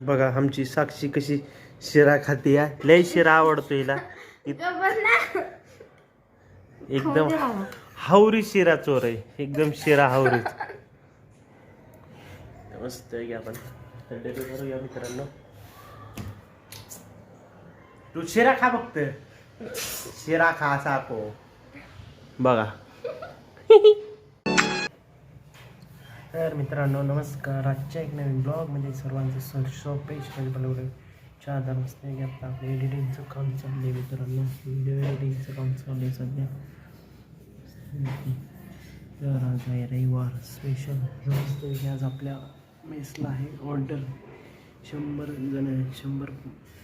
बघा आमची साक्षी कशी शिरा खाते या. लय शिरा आवडतो हिला. इत- एकदम हावरी शिरा चोर आहे. एकदम शिरा हावरी मस्त आपण. मित्रांनो. तू शिरा खा फक्त. शिरा खा साको बघा. तर मित्रांनो नमस्कार. आजच्या एक नवीन ब्लॉगमध्ये सर्वांचं सहर्ष पेश बनवलं. चादर मस्त आहे की आपलं एडिटिंगचं काम चाललं आहे मित्रांनो. व्हिडिओ एडिटिंगचं काम चाललं आहे सध्या. तर आज आहे रविवार स्पेशल मस्त आहे की आज आपल्या मेसला आहे ऑर्डर शंभर जण आहेत शंभर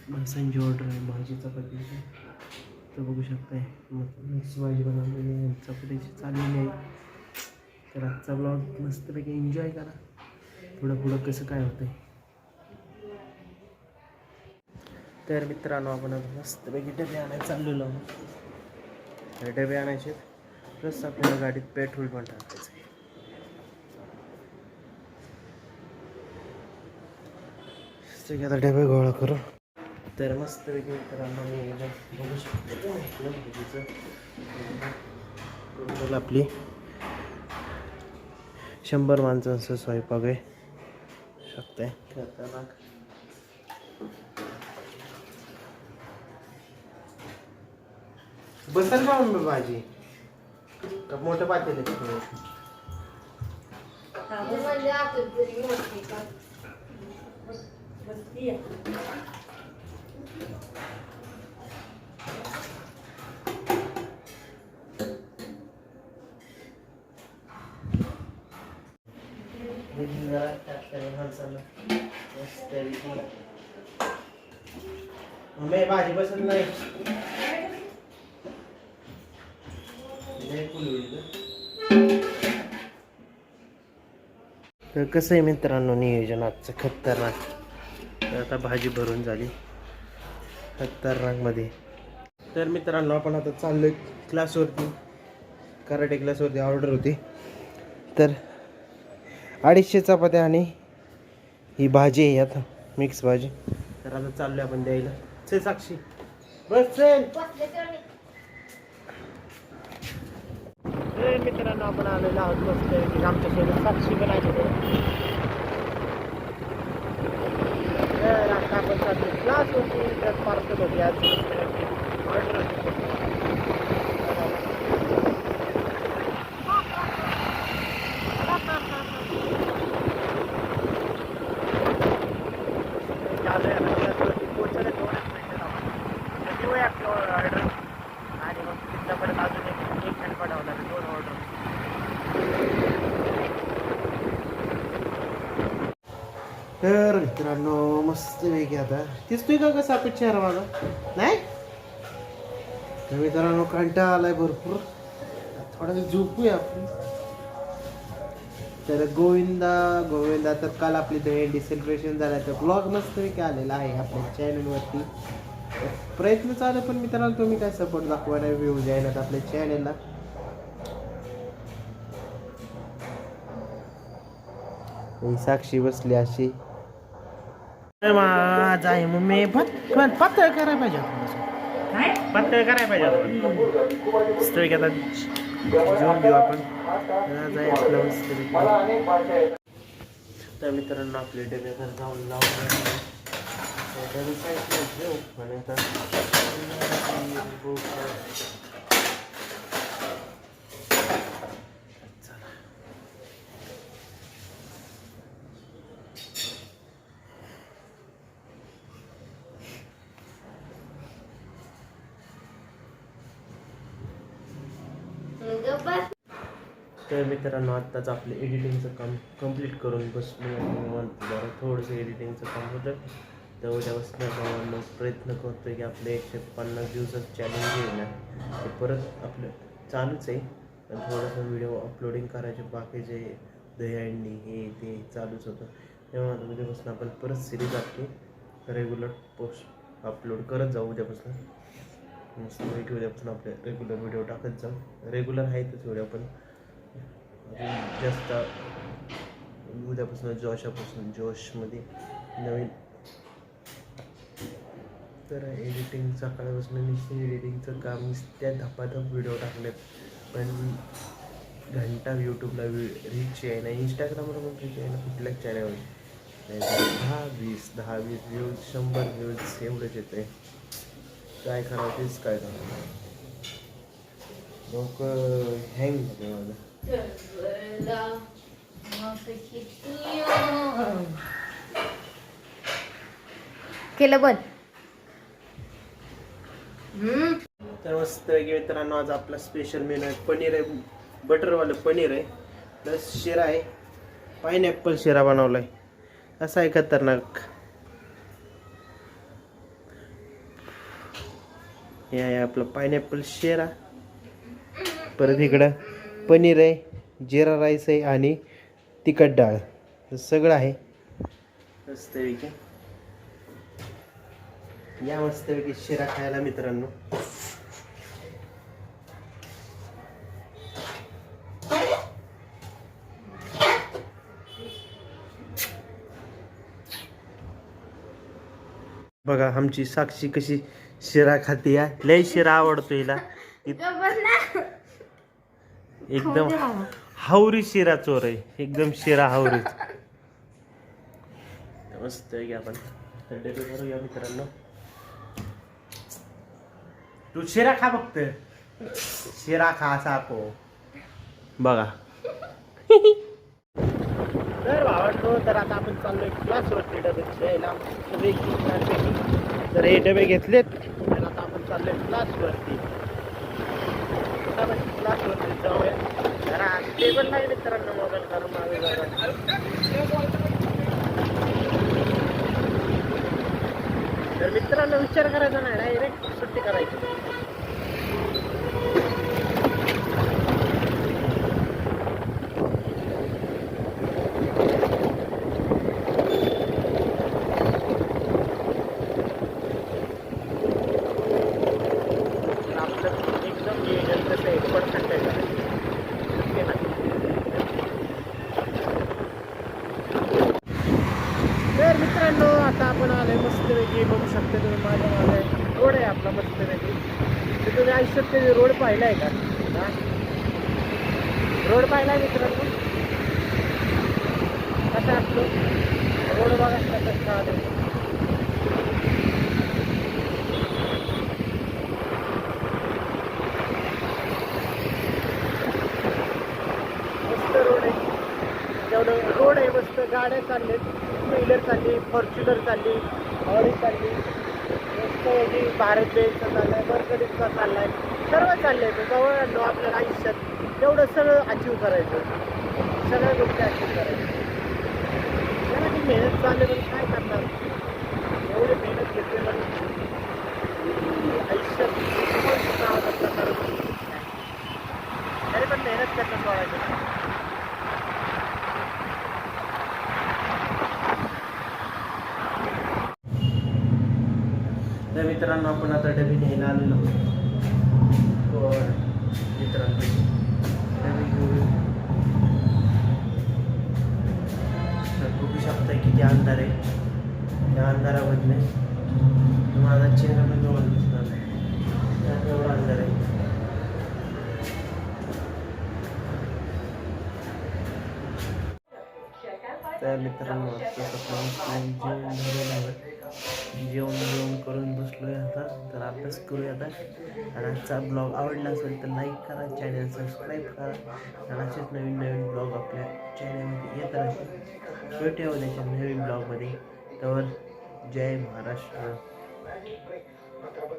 माणसांची ऑर्डर आहे भाजी चपातीची तर बघू शकताय मग मिक्स भाजी बनवलेली आहे चपातीची चाललेली आहे. तर आजचा ब्लॉग मस्तपैकी एन्जॉय करा पुढं पुढं कसं काय होतं तर मित्रांनो आपण मस्तपैकी डबे आणायला चाललेलो आहोत तर डबे आणायचे प्लस आपल्याला गाडीत पेट्रोल पण टाकायचं आहे आता डबे गोळा करू तर मस्तपैकी मित्रांनो मी बघू शकतो आपली शंभर माणसांचं स्वयंपाक आहे. शकते खतरनाक. बसल का मग भाजी? का मोठं पातेल आहे जरा मसाला मम्मी भाजी बसत नाही. तर कसं आहे मित्रांनो नियोजन आजचं खतरनाक? तर आता भाजी भरून झाली. खतरनाकमध्ये. तर मित्रांनो आपण आता चाललोय क्लासवरती. कराटे क्लासवरती ऑर्डर होती. तर अडीचशे चपात्या आणि ही भाजी आहे आता मिक्स भाजी. तर आता चाललोय आपण द्यायला. चल साक्षी. बस चल. मित्रांनो आपण आलेलो आहोत मस्त आमच्यासोबत साक्षी पण आहे तर आता आपण चाललो क्लास होती. तर पार्सल होती आज. ऑर्डर आणि मग तिथल्यापर्यंत अजून एक एक घंटा पडावं लागेल दोन ऑर्डर तर मित्रांनो मस्त वेगळी आता. दिसतोय का कसा अपेक्षा आहे माझा नाही? तर मित्रांनो कंटाळा आलाय भरपूर. थोडा झोपूया आपण. तर गोविंदा गोविंदा तर काल आपली दहीहंडी सेलिब्रेशन झालं तर ब्लॉग मस्तपैकी आलेला आहे आपल्या चॅनलवरती प्रयत्न चालू पण मित्रांनो तुम्ही काय सपोर्ट दाखवायला व्ह्यू यायला आपल्या चॅनलला साक्षी बसली अशी. माझा आहे मम्मी पातळ करायला पाहिजे पातळ करायला पाहिजे मस्तपैकी आता जेवून घेऊ आपण. तर मित्रांनो आपले डबे घर जाऊन लावून डबे साईडला ठेवू आणि आता चला तर मित्रांनो आत्ताच आपलं एडिटिंगचं काम कंप्लीट करून बसलो आणि जरा थोडंसं एडिटिंगचं काम होतं. तर उद्यापासून भावांनो प्रयत्न करतो की आपलं एकशे पन्नास दिवसाचं चॅलेंज येईल ना ते परत आपलं चालूच आहे. पण थोडंसं व्हिडिओ अपलोडिंग करायचे बाकीचे दहीहंडी हे ते चालूच होतं. तेव्हा आता उद्यापासून आपण परत सिरीज आपली रेग्युलर पोस्ट अपलोड करत जाऊ उद्यापासून मस्त उद्यापासून आपले रेग्युलर व्हिडिओ टाकत जाऊ. रेग्युलर आहेतच व्हिडिओ पण अजून जास्त उद्यापासून जोशापासून जोशमध्ये नवीन. तर एडिटिंग सकाळपासून नुसतं एडिटिंगचं काम त्या धपाधप व्हिडिओ टाकलेत. पण घंटा यूट्यूबला रीच आहे ना इंस्टाग्रामवर पण रीच आहे ना कुठल्याच चॅनलवर नाही दहा वीस दहा वीस व्ह्यूज शंभर व्ह्यूज एवढंच येते काय करावं तेच काय डोकं हँग होते माझं. केलं हम्म. तर मस्त वेगळे मित्रांनो आज आपला स्पेशल मेनू आहे. पनीर आहे बटरवालं पनीर आहे प्लस शिरा आहे. पायनॅपल शिरा बनवला आहे असा आहे खतरनाक. हे आहे आपलं पायनॅपल शेरा. परत इकडं पनीर आहे जिरा राईस आहे आणि तिखट डाळ. सगळं आहे. मस्तपैकी या मस्तपैकी शिरा खायला मित्रांनो. बघा आमची साक्षी कशी शिरा खाते या. लय शिरा आवडतो हिला. इत- एकदम हावरी शिरा चोर आहे. एकदम शिरा हावरी. मस्त आहे की आपण. तर डबे भरूया मित्रांनो. तू शिरा खा फक्त. शिरा खा साको बघा. तर भावांनो तर आता आपण चाललोय डबे द्यायला सगळे क्लासपैकी तर हे डबे घेतलेत. तर आता आपण चाललोय क्लासवरती. क्लासवरती जाऊया. जरा टेबल नाही मित्रांनो मोबाईल मागे तर मित्रांनो विचार करायचा नाही डायरेक्ट सुट्टी करायची तर आपलं एकदम नियोजन कसं आहे पर्सेंटेज आहे ओके ना तर मित्रांनो आता आपण आलोय मस्तपैकी बघू शकता तुम्ही माझ्या मागे रोड तर तुम्ही आयुष्यात कधी रोड पाहिला आहे का रोड पाहिला आहे मित्रांनो? कसा असतो? रोड बघा कसा मस्त रोड आहे. जेवढं रोड आहे मस्त गाड्या चाललेत. टू व्हीलर चालली फॉर्च्युनर चालली ऑडी चालली. मस्त की भारत आहे चाललाय चालला चाललाय सर्व चाललंय तर जवळ आणलो आपल्याला आयुष्यात. तेवढं सगळं अचीव करायचं. सगळ्या गोष्टी अचीव करायचं मी ती मेहनत चालले पण काय करणार? एवढी मेहनत घेतली पण आयुष्यात नाही. तरी पण मेहनत करणं सोडायचं तर मित्रांनो आपण आता डबी न्यायला आलेलो आहोत. तर मित्रांनो डबी घेऊन तर बघू शकता किती अंधार आहे. त्या अंधारामधले माझा चेहरा पण जवळ दिसणार त्यात एवढा अंधार आहे. तर मित्रांनो जेवण जेवण झालेलं आहे आता. तर अभ्यास करूया आता. आणि आजचा ब्लॉग आवडला असेल तर लाईक करा चॅनल सबस्क्राईब करा. आणि असेच नवीन नवीन ब्लॉग आपल्या चॅनलमध्ये येत राहतील. भेटूया उद्याच्या नवीन ब्लॉगमध्ये. तर जय महाराष्ट्र.